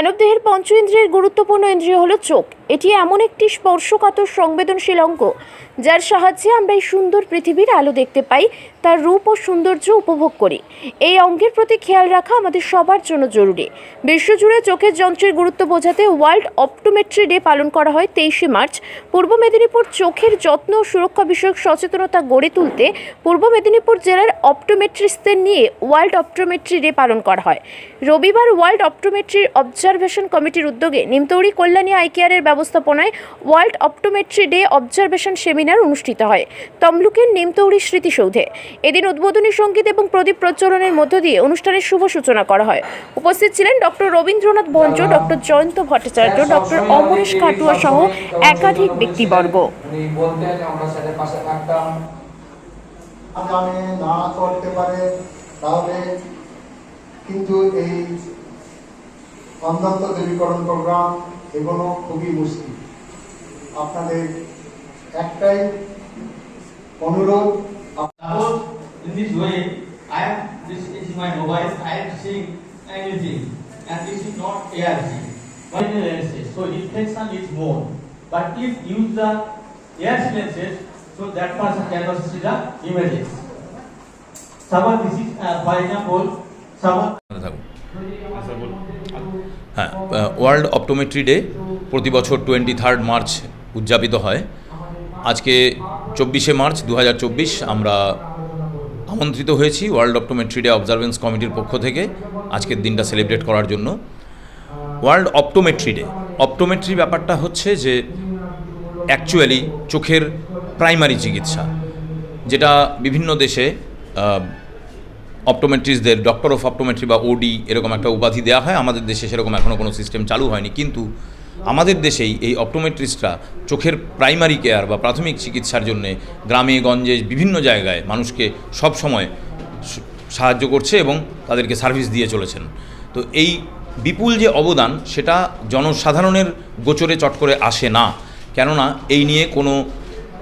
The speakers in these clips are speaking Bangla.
মানবদেহের পঞ্চ ইন্দ্রিয়ের গুরুত্বপূর্ণ ইন্দ্রিয় হলো চোখ। এটি এমন একটি স্পর্শকাতর সংবেদনশীল অঙ্গ, যার সাহায্যে আমরা এই সুন্দর পৃথিবীর আলো দেখতে পাই তার রূপ ও সৌন্দর্য উপভোগ করি। এই অঙ্গের প্রতি খেয়াল রাখা আমাদের সবার জন্য জরুরি। বিশ্বজুড়ে চোখের যন্ত্রের গুরুত্ব বোঝাতে ওয়ার্ল্ড অপটোমেট্রি ডে পালন করা হয় তেইশে মার্চ। পূর্ব মেদিনীপুর চোখের যত্ন ও সুরক্ষা বিষয়ক সচেতনতা গড়ে তুলতে পূর্ব মেদিনীপুর জেলার অপটোমেট্রিস্টদের নিয়ে ওয়ার্ল্ড অপটোমেট্রি ডে পালন করা হয়। রবিবার ওয়ার্ল্ড অপটোমেট্রি অবজারভেশন কমিটির উদ্যোগে নিমতৌড়ি কল্যাণী আই কেয়ারের ব্যবস্থাপনায় world optometry day observation seminar অনুষ্ঠিত হয়। তমলুকের নিমতৌড়ি স্মৃতিসৌধে। এদিন উদ্বোধনী সংগীত এবং প্রদীপ প্রজ্বলনের মধ্য দিয়ে অনুষ্ঠানের শুভ সূচনা করা হয়। উপস্থিত ছিলেন doctor Rabindranath Bhanja, doctor Jayanta Bhattacharya, doctor Amaresh Katua সহ একাধিক ব্যক্তিবর্গ। কিন্তু এই দূরীকরণ প্রোগ্রাম এগুলো খুবই মুশকিল। আপনাদের একটাই অনুরোধ Suppose in this way, I am, this is my mobile, I am seeing anything, and this is not ARC. But in lenses, so reflection is more. But if use the ARC lenses, so that person cannot see the images. Suppose this is, uh, for example, থাকুন হ্যাঁ ওয়ার্ল্ড অপটোমেট্রি ডে প্রতি বছর টোয়েন্টি থার্ড মার্চ উদযাপিত হয় আজকে চব্বিশে মার্চ দু হাজার চব্বিশ আমরা আমন্ত্রিত হয়েছি ওয়ার্ল্ড অপটোমেট্রি ডে অবজারভেন্স কমিটির পক্ষ থেকে আজকের দিনটা সেলিব্রেট করার জন্য। World optometry day. অপটোমেট্রি ব্যাপারটা হচ্ছে যে অ্যাকচুয়ালি চোখের প্রাইমারি চিকিৎসা, যেটা বিভিন্ন দেশে অপটোমেট্রিস্টদের, ডক্টর অফ অপটোমেট্রি বা ওডি এরকম একটা উপাধি দেওয়া হয়। আমাদের দেশে সেরকম এখনও কোনো সিস্টেম চালু হয়নি। কিন্তু আমাদের দেশেই এই অপটোমেট্রিস্টরা চোখের প্রাইমারি কেয়ার বা প্রাথমিক চিকিৎসার জন্য গ্রামে, গঞ্জে, বিভিন্ন জায়গায় মানুষকে সব সময় সাহায্য করছে এবং তাদেরকে সার্ভিস দিয়ে চলেছেন। তো এই বিপুল যে অবদান, সেটা জনসাধারণের গোচরে চট করে আসে না। কেননা এই নিয়ে কোনো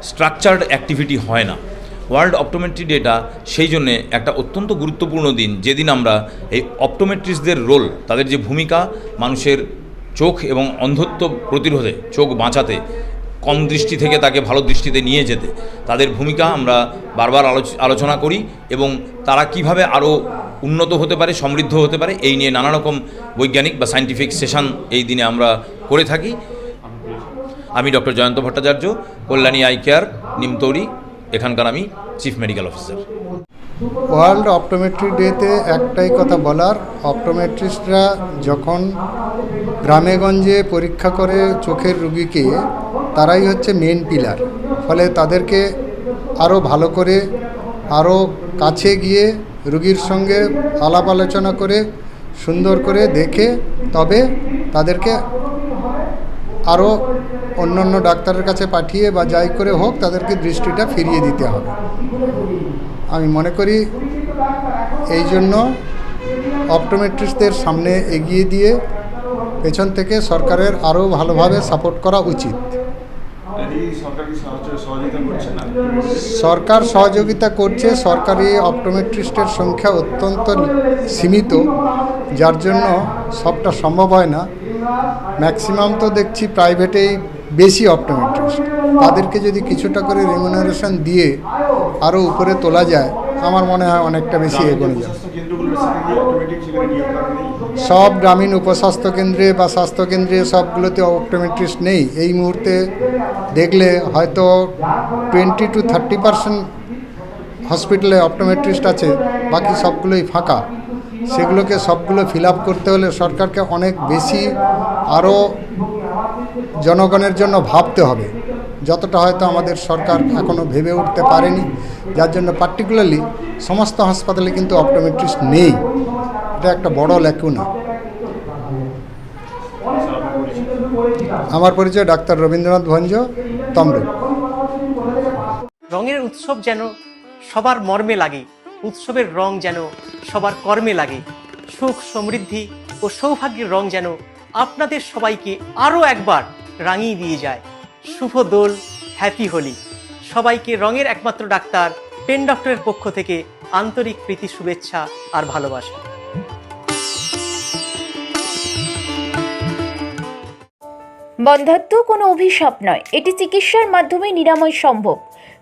স্ট্রাকচার্ড অ্যাক্টিভিটি হয় না। ওয়ার্ল্ড অপটোমেট্রি ডেটা সেই জন্যে একটা অত্যন্ত গুরুত্বপূর্ণ দিন, যেদিন আমরা এই অপটোমেট্রিস্টদের রোল, তাদের যে ভূমিকা, মানুষের চোখ এবং অন্ধত্ব প্রতিরোধে, চোখ বাঁচাতে, কম দৃষ্টি থেকে তাকে ভালো দৃষ্টিতে নিয়ে যেতে। তাদের ভূমিকা আমরা বারবার আলোচনা করি এবং তারা কীভাবে আরও উন্নত হতে পারে, সমৃদ্ধ হতে পারে, এই নিয়ে নানা রকম বৈজ্ঞানিক বা সায়েন্টিফিক সেশন এই দিনে আমরা করে থাকি। আমি doctor Jayanta Bhattacharya, Kalyani eye care Nimtouri এখানকার আমি chief medical officer world optometry ডেতে একটাই কথা বলার, অপটোমেট্রিস্টরা যখন গ্রামেগঞ্জে পরীক্ষা করে চোখের রুগীকে, তারাই হচ্ছে মেন পিলার ফলে তাদেরকে আরও ভালো করে আরও কাছে গিয়ে রুগীর সঙ্গে আলাপ আলোচনা করে, সুন্দর করে দেখে, তবে তাদেরকে আরও অন্য অন্য ডাক্তারের কাছে পাঠিয়ে বা যাই করে হোক তাদেরকে দৃষ্টিটা ফিরিয়ে দিতে হবে। আমি মনে করি এই জন্য অপটোমেট্রিস্টদের সামনে এগিয়ে দিয়ে পেছন থেকে সরকারের আরও ভালোভাবে সাপোর্ট করা উচিত। সরকার সহযোগিতা করছে সরকারি অপটোমেট্রিস্টের সংখ্যা অত্যন্ত সীমিত যার জন্য সবটা সম্ভব হয় না। ম্যাক্সিমাম তো দেখছি প্রাইভেটেই বেশি অপটোমেট্রিস্ট তাদেরকে যদি কিছুটা করে রেমুনারেশন দিয়ে আরও উপরে তোলা যায় আমার মনে হয় অনেকটা বেশি এগোনো নেই? সব গ্রামীণ উপস্বাস্থ্য কেন্দ্রে বা স্বাস্থ্য কেন্দ্রে সবগুলোতে অপটোমেট্রিস্ট নেই। এই মুহূর্তে দেখলে হয়তো টোয়েন্টি টু থার্টি পার্সেন্ট হসপিটালে অপটোমেট্রিস্ট আছে বাকি সবগুলোই ফাঁকা। সেগুলোকে সবগুলো ফিল করতে হলে সরকারকে অনেক বেশি আরও জনগণের জন্য ভাবতে হবে। যতটা হয়তো আমাদের সরকার এখনও ভেবে উঠতে পারেনি, যার জন্য পার্টিকুলারলি সমস্ত হাসপাতালে কিন্তু অপটোমেট্রিস্ট নেই। এটা একটা বড় ল্যাকুনা আমার পরিচয় ডাক্তার রবীন্দ্রনাথ ভঞ্জ, তমলুক। রঙের উৎসব যেন সবার মর্মে লাগে। উৎসবের রং যেন সবার কর্মে লাগে, সুখ সমৃদ্ধি ও সৌভাগ্যের রং যেন আপনাদের সবাইকে আরও একবার রাঙিয়ে দিয়ে যায়। শুভ দোল, হ্যাপি হোলি। সবাইকে রঙের একমাত্র ডাক্তার, পেন ডক্টরের পক্ষ থেকে আন্তরিক প্রীতি, শুভেচ্ছা আর ভালোবাসা। বন্ধাত্ম কোনো অভিশাপ নয়। এটি চিকিৎসার মাধ্যমে নিরাময় সম্ভব।